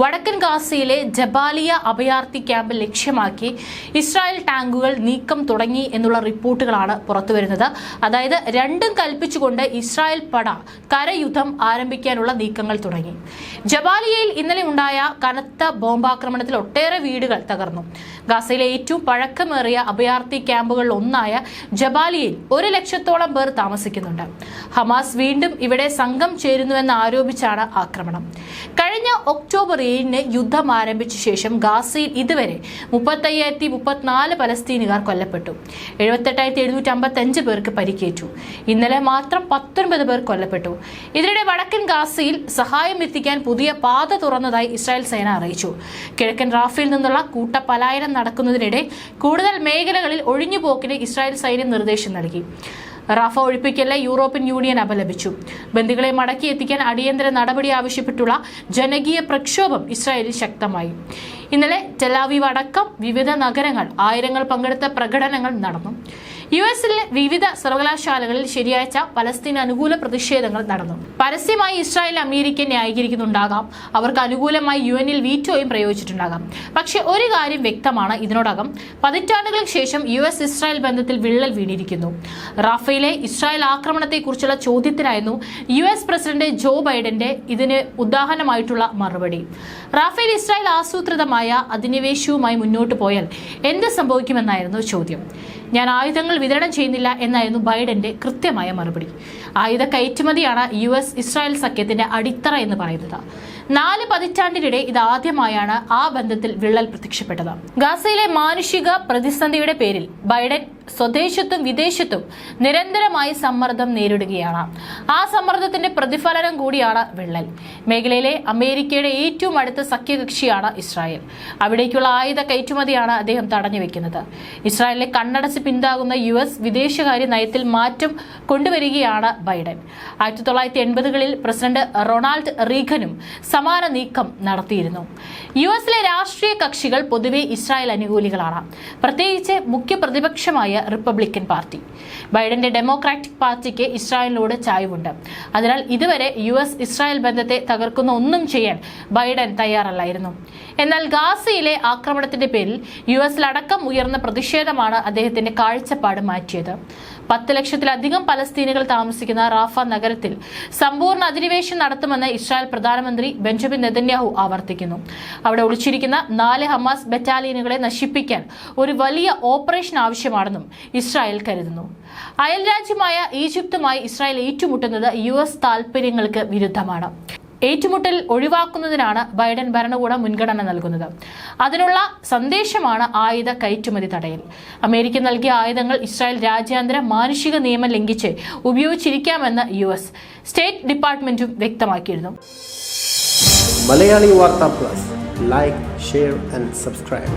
വടക്കൻ ഗാസയിലെ ജബാലിയ അഭയാർത്ഥി ക്യാമ്പ് ലക്ഷ്യമാക്കി ഇസ്രായേൽ ടാങ്കുകൾ നീക്കം തുടങ്ങി എന്നുള്ള റിപ്പോർട്ടുകളാണ് പുറത്തുവരുന്നത്. അതായത് രണ്ടും കൽപ്പിച്ചുകൊണ്ട് ഇസ്രായേൽ പട കരയുദ്ധം ആരംഭിക്കാനുള്ള നീക്കങ്ങൾ തുടങ്ങി. ജബാലിയയിൽ ഇന്നലെ ഉണ്ടായ കനത്ത ബോംബാക്രമണത്തിൽ ഒട്ടേറെ വീടുകൾ തകർന്നു. ഗാസയിലെ ഏറ്റവും പഴക്കമേറിയ അഭയാർത്ഥി ക്യാമ്പുകളിൽ ഒന്നായ ജബാലിയയിൽ ഒരു ലക്ഷത്തോളം പേർ താമസിക്കുന്നുണ്ട്. ഹമാസ് വീണ്ടും ഇവിടെ സംഘം ചേരുന്നുവെന്ന് ആരോപിച്ചാണ് ആക്രമണം. ഒക്ടോബർ ഏഴിന് യുദ്ധം ആരംഭിച്ച ശേഷം ഗാസയിൽ ഇതുവരെ മുപ്പത്തയ്യായിരത്തി മുപ്പത്തിനാല് പലസ്തീനുകാർ കൊല്ലപ്പെട്ടു. എഴുപത്തെട്ടായിരത്തി എഴുന്നൂറ്റി അമ്പത്തഞ്ച് പേർക്ക് പരിക്കേറ്റു. ഇന്നലെ മാത്രം പത്തൊൻപത് പേർ കൊല്ലപ്പെട്ടു. ഇതിനിടെ വടക്കൻ ഗാസയിൽ സഹായം എത്തിക്കാൻ പുതിയ പാത തുറന്നതായി ഇസ്രായേൽ സേന അറിയിച്ചു. കിഴക്കൻ റാഫിൽ നിന്നുള്ള കൂട്ട പലായനം നടക്കുന്നതിനിടെ കൂടുതൽ മേഖലകളിൽ ഒഴിഞ്ഞുപോക്കിന് ഇസ്രായേൽ സൈന്യം നിർദ്ദേശം നൽകി. റാഫ ഒഴിപ്പിക്കലിനെ യൂറോപ്യൻ യൂണിയൻ അപലപിച്ചു. ബന്ദികളെ മടക്കി എത്തിക്കാൻ അടിയന്തര നടപടി ആവശ്യപ്പെട്ടുള്ള ജനകീയ പ്രക്ഷോഭം ഇസ്രായേലിൽ ശക്തമായി. ഇന്നലെ ടെലാവീവ് അടക്കം വിവിധ നഗരങ്ങൾ ആയിരങ്ങൾ പങ്കെടുത്ത പ്രകടനങ്ങൾ നടന്നു. യു എസിലെ വിവിധ സർവകലാശാലകളിൽ ശനിയാഴ്ച പലസ്തീൻ അനുകൂല പ്രതിഷേധങ്ങൾ നടന്നു. പരസ്യമായി ഇസ്രായേൽ അമേരിക്ക ന്യായീകരിക്കുന്നുണ്ടാകാം. അവർക്ക് അനുകൂലമായി യു എനിൽ വീറ്റോയും പ്രയോഗിച്ചിട്ടുണ്ടാകാം. പക്ഷേ ഒരു കാര്യം വ്യക്തമാണ് ഇതിനോടകം. പതിറ്റാണ്ടുകൾക്ക് ശേഷം യു എസ് ഇസ്രായേൽ ബന്ധത്തിൽ വിള്ളൽ വീണിരിക്കുന്നു. റാഫേലെ ഇസ്രായേൽ ആക്രമണത്തെക്കുറിച്ചുള്ള ചോദ്യത്തിനായിരുന്നു യു എസ് പ്രസിഡന്റ് ജോ ബൈഡന്റെ ഇതിന് ഉദാഹരണമായിട്ടുള്ള മറുപടി. റാഫേൽ ഇസ്രായേൽ ആസൂത്രിതമായ അധിനിവേശവുമായി മുന്നോട്ട് പോയാൽ എന്ത് സംഭവിക്കുമെന്നായിരുന്നു ചോദ്യം. ഞാൻ ആയുധങ്ങൾ വിതരണം ചെയ്യുന്നില്ല എന്നായിരുന്നു ബൈഡന്റെ കൃത്യമായ മറുപടി. ആയുധ കയറ്റുമതിയാണ് യു എസ് ഇസ്രായേൽ സഖ്യത്തിന്റെ അടിത്തറ എന്ന് പറയുന്നത്. നാല് പതിറ്റാണ്ടിനിടെ ഇത് ആദ്യമായാണ് ആ ബന്ധത്തിൽ വിള്ളൽ പ്രത്യക്ഷപ്പെട്ടത്. ഗാസയിലെ മാനുഷിക പ്രതിസന്ധിയുടെ പേരിൽ ബൈഡൻ സ്വദേശത്തും വിദേശത്തും നിരന്തരമായി സമ്മർദ്ദം നേരിടുകയാണ്. ആ സമ്മർദ്ദത്തിന്റെ പ്രതിഫലനം കൂടിയാണ് വിള്ളൽ. മേഖലയിലെ അമേരിക്കയുടെ ഏറ്റവും അടുത്ത സഖ്യകക്ഷിയാണ് ഇസ്രായേൽ. അവിടേക്കുള്ള ആയുധ കയറ്റുമതിയാണ് അദ്ദേഹം തടഞ്ഞു വെക്കുന്നത് ഇസ്രായേലിനെ കണ്ണടച്ച് പിന്താകുന്ന യു എസ് വിദേശകാര്യ നയത്തിൽ മാറ്റം കൊണ്ടുവരികയാണ് ബൈഡൻ. ആയിരത്തി തൊള്ളായിരത്തി എൺപതുകളിൽ പ്രസിഡന്റ് റൊണാൾഡ് റീഗനും സമാന നീക്കം നടത്തിയിരുന്നു. യു എസിലെ രാഷ്ട്രീയ കക്ഷികൾ പൊതുവെ ഇസ്രായേൽ അനുകൂലികളാണ്. പ്രത്യേകിച്ച് മുഖ്യ പ്രതിപക്ഷമായ റിപ്പബ്ലിക്കൻ പാർട്ടി. ബൈഡന്റെ ഡെമോക്രാറ്റിക് പാർട്ടിക്ക് ഇസ്രായേലിനോട് ചായവുണ്ട്. അതിനാൽ ഇതുവരെ യു എസ് ഇസ്രായേൽ ബന്ധത്തെ തകർക്കുന്ന ഒന്നും ചെയ്യാൻ ബൈഡൻ തയ്യാറല്ലായിരുന്നു. എന്നാൽ ഗാസയിലെ ആക്രമണത്തിന്റെ പേരിൽ യു എസിലടക്കം ഉയർന്ന പ്രതിഷേധമാണ് അദ്ദേഹത്തിന്റെ കാഴ്ചപ്പാട് മാറ്റിയത്. പത്ത് ലക്ഷത്തിലധികം പലസ്തീനുകൾ താമസിക്കുന്ന റാഫ നഗരത്തിൽ സമ്പൂർണ അധിനിവേശം നടത്തുമെന്ന് ഇസ്രായേൽ പ്രധാനമന്ത്രി ബെഞ്ചമിൻ നെതന്യാഹു ആവർത്തിക്കുന്നു. അവിടെ ഒളിച്ചിരിക്കുന്ന നാല് ഹമാസ് ബറ്റാലിയനുകളെ നശിപ്പിക്കാൻ ഒരു വലിയ ഓപ്പറേഷൻ ആവശ്യമാണെന്നും ഇസ്രായേൽ കരുതുന്നു. അയൽരാജ്യമായ ഈജിപ്തുമായി ഇസ്രായേൽ ഏറ്റുമുട്ടുന്നത് യു എസ് താൽപര്യങ്ങൾക്ക് വിരുദ്ധമാണ്. ഏറ്റുമുട്ടൽ ഒഴിവാക്കുന്നതിനാണ് ബൈഡൻ ഭരണകൂടം മുൻഗണന നൽകുന്നത്. അതിനുള്ള സന്ദേശമാണ് ആയുധ കയറ്റുമതി തടയൽ. അമേരിക്ക നൽകിയ ആയുധങ്ങൾ ഇസ്രായേൽ രാജ്യാന്തര മാനുഷിക നിയമം ലംഘിച്ച് ഉപയോഗിച്ചിരിക്കാമെന്ന് യു എസ് സ്റ്റേറ്റ് ഡിപ്പാർട്ട്മെന്റും വ്യക്തമാക്കിയിരുന്നു. Malayali Vartha plus. Like share and subscribe.